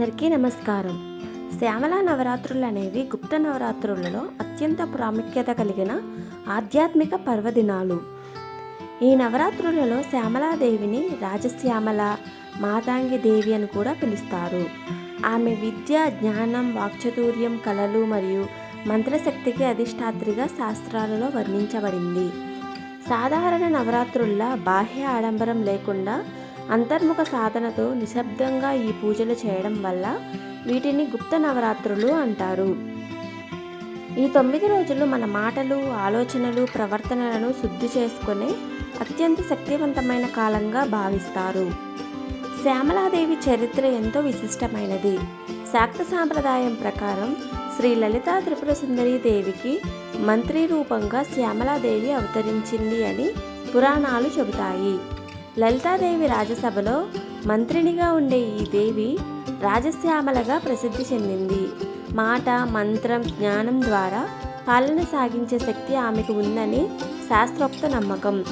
అందరికీ నమస్కారం. శ్యామల నవరాత్రులు అనేవి గుప్త నవరాత్రులలో అత్యంత ప్రాముఖ్యత కలిగిన ఆధ్యాత్మిక పర్వదినాలు. ఈ నవరాత్రులలో శ్యామలాదేవిని రాజశ్యామల మాతాంగి దేవి అని కూడా పిలుస్తారు. ఆమె విద్య జ్ఞానం వాక్చతుర్యం కళలు మరియు మంత్రశక్తికి అధిష్టాత్రిగా శాస్త్రాలలో వర్ణించబడింది. సాధారణ నవరాత్రుల్లో బాహ్య ఆడంబరం లేకుండా అంతర్ముఖ సాధనతో నిశ్శబ్దంగా ఈ పూజలు చేయడం వల్ల వీటిని గుప్త నవరాత్రులు అంటారు. ఈ తొమ్మిది రోజులు మన మాటలు ఆలోచనలు ప్రవర్తనలను శుద్ధి చేసుకునే అత్యంత శక్తివంతమైన కాలంగా భావిస్తారు. శ్యామలాదేవి చరిత్ర ఎంతో విశిష్టమైనది. శాక్త సాంప్రదాయం ప్రకారం శ్రీ లలితా త్రిపుర సుందరి దేవికి మంత్రి రూపంగా శ్యామలాదేవి అవతరించింది అని పురాణాలు చెబుతాయి. లలితాదేవి రాజసభలో మంత్రినిగా ఉండే ఈ దేవి రాజశ్యామలగా ప్రసిద్ధి చెందింది. మాట మంత్రం జ్ఞానం ద్వారా పాలన సాగించే శక్తి ఆమెకు ఉందని శాస్త్రోక్త నమ్మకం.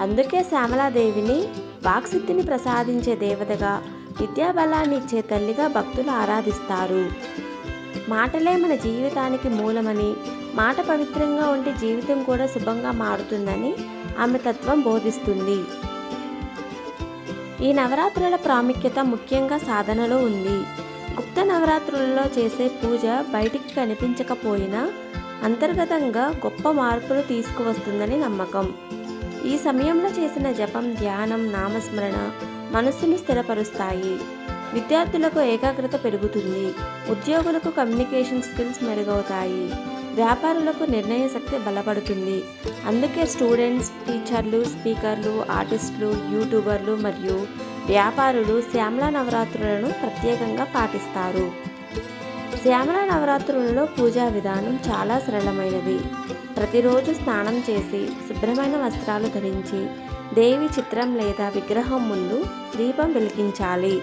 అందుకే శ్యామలాదేవిని వాక్సిద్ధిని ప్రసాదించే దేవతగా విద్యాబలాన్ని ఇచ్చే తల్లిగా భక్తులు ఆరాధిస్తారు. మాటలే మన జీవితానికి మూలమని మాట పవిత్రంగా ఉంటే జీవితం కూడా శుభంగా మారుతుందని ఆమె తత్వం బోధిస్తుంది. ఈ నవరాత్రుల ప్రాముఖ్యత ముఖ్యంగా సాధనలో ఉంది. గుప్త నవరాత్రులలో చేసే పూజ బయటికి కనిపించకపోయినా అంతర్గతంగా గొప్ప మార్పులు తీసుకువస్తుందని నమ్మకం. ఈ సమయంలో చేసిన జపం ధ్యానం నామస్మరణ మనస్సును స్థిరపరుస్తాయి. విద్యార్థులకు ఏకాగ్రత పెరుగుతుంది. ఉద్యోగులకు కమ్యూనికేషన్ స్కిల్స్ మెరుగవుతాయి. వ్యాపారులకు నిర్ణయ శక్తి బలపడుతుంది. అందుకే స్టూడెంట్స్ టీచర్లు స్పీకర్లు ఆర్టిస్టులు యూట్యూబర్లు మరియు వ్యాపారులు శ్యామల నవరాత్రులను ప్రత్యేకంగా పాటిస్తారు. శ్యామల నవరాత్రులలో పూజా విధానం చాలా సరళమైనది. ప్రతిరోజు స్నానం చేసి శుభ్రమైన వస్త్రాలు ధరించి దేవి చిత్రం లేదా విగ్రహం ముందు దీపం వెలిగించాలి.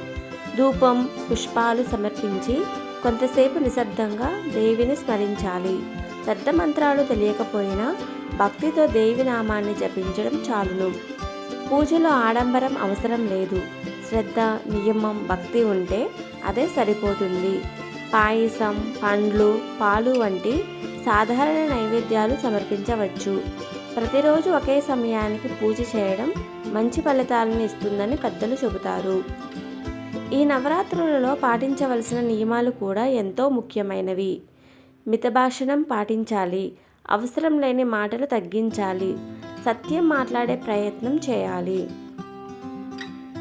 ధూపం పుష్పాలు సమర్పించి కొంతసేపు నిశ్శబ్దంగా దేవిని స్మరించాలి. పెద్ద మంత్రాలు తెలియకపోయినా భక్తితో దేవి నామాన్ని జపించడం చాలును. పూజలో ఆడంబరం అవసరం లేదు. శ్రద్ధ నియమం భక్తి ఉంటే అదే సరిపోతుంది. పాయసం పండ్లు పాలు వంటి సాధారణ నైవేద్యాలు సమర్పించవచ్చు. ప్రతిరోజు ఒకే సమయానికి పూజ చేయడం మంచి ఫలితాలను ఇస్తుందని పెద్దలు చెబుతారు. నవరాత్రులలో పాటించవలసిన నియమాలు కూడా ఎంతో ముఖ్యమైనవి. మితభాషణం పాటించాలి. అవసరం లేని మాటలు తగ్గించాలి. సత్యం మాట్లాడే ప్రయత్నం చేయాలి.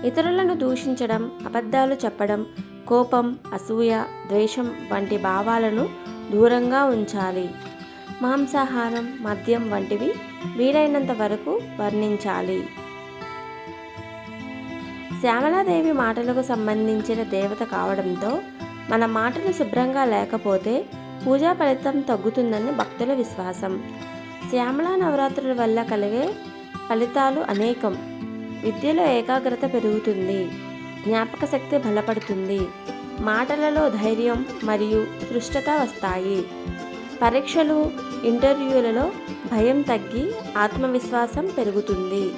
ఇతరులను దూషించడం అబద్ధాలు చెప్పడం కోపం అసూయ ద్వేషం వంటి భావాలను దూరంగా ఉంచాలి. మాంసాహారం మద్యం వంటివి వీలైనంత వరకు వర్ణించాలి. శ్యామలాదేవి మాటలకు సంబంధించిన దేవత కావడంతో మన మాటలు శుభ్రంగా లేకపోతే పూజా ఫలితం తగ్గుతుందని భక్తుల విశ్వాసం. శ్యామలా నవరాత్రుల వల్ల కలిగే ఫలితాలు అనేకం. విద్యలో ఏకాగ్రత పెరుగుతుంది. జ్ఞాపక శక్తి బలపడుతుంది. మాటలలో ధైర్యం మరియు సృష్టత వస్తాయి. పరీక్షలు ఇంటర్వ్యూలలో భయం తగ్గి ఆత్మవిశ్వాసం పెరుగుతుంది.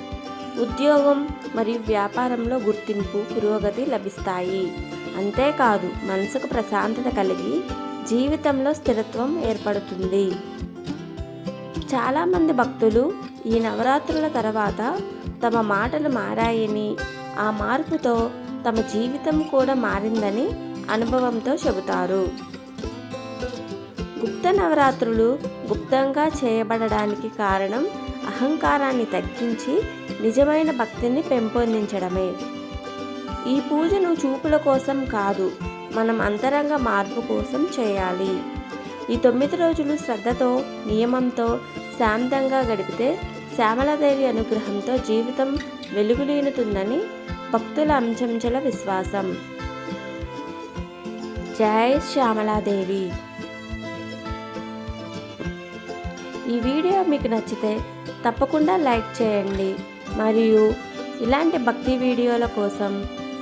ఉద్యోగం మరియు వ్యాపారంలో గుర్తింపు పురోగతి లభిస్తాయి. అంతేకాదు మనసుకు ప్రశాంతత కలిగి జీవితంలో స్థిరత్వం ఏర్పడుతుంది. చాలామంది భక్తులు ఈ నవరాత్రుల తర్వాత తమ మాటలు మారాయని ఆ మార్పుతో తమ జీవితం కూడా మారిందని అనుభవంతో చెబుతారు. గుప్త నవరాత్రులు గుప్తంగా చేయబడడానికి కారణం అహంకారాన్ని తగ్గించి నిజమైన భక్తిని పెంపొందించడమే. ఈ పూజను చూపుల కోసం కాదు మనం అంతరంగ మార్పు కోసం చేయాలి. ఈ తొమ్మిది రోజులు శ్రద్ధతో నియమంతో శాంతంగా గడిపితే శ్యామలాదేవి అనుగ్రహంతో జీవితం వెలుగులీనుతుందని భక్తుల అంచంచల విశ్వాసం. జై శ్యామలాదేవి. ఈ వీడియో మీకు నచ్చితే తప్పకుండా లైక్ చేయండి. మరియు ఇలాంటి భక్తి వీడియోల కోసం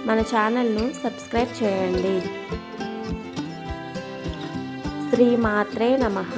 మన ఛానల్ను సబ్స్క్రైబ్ చేయండి. శ్రీమాత్రే నమః.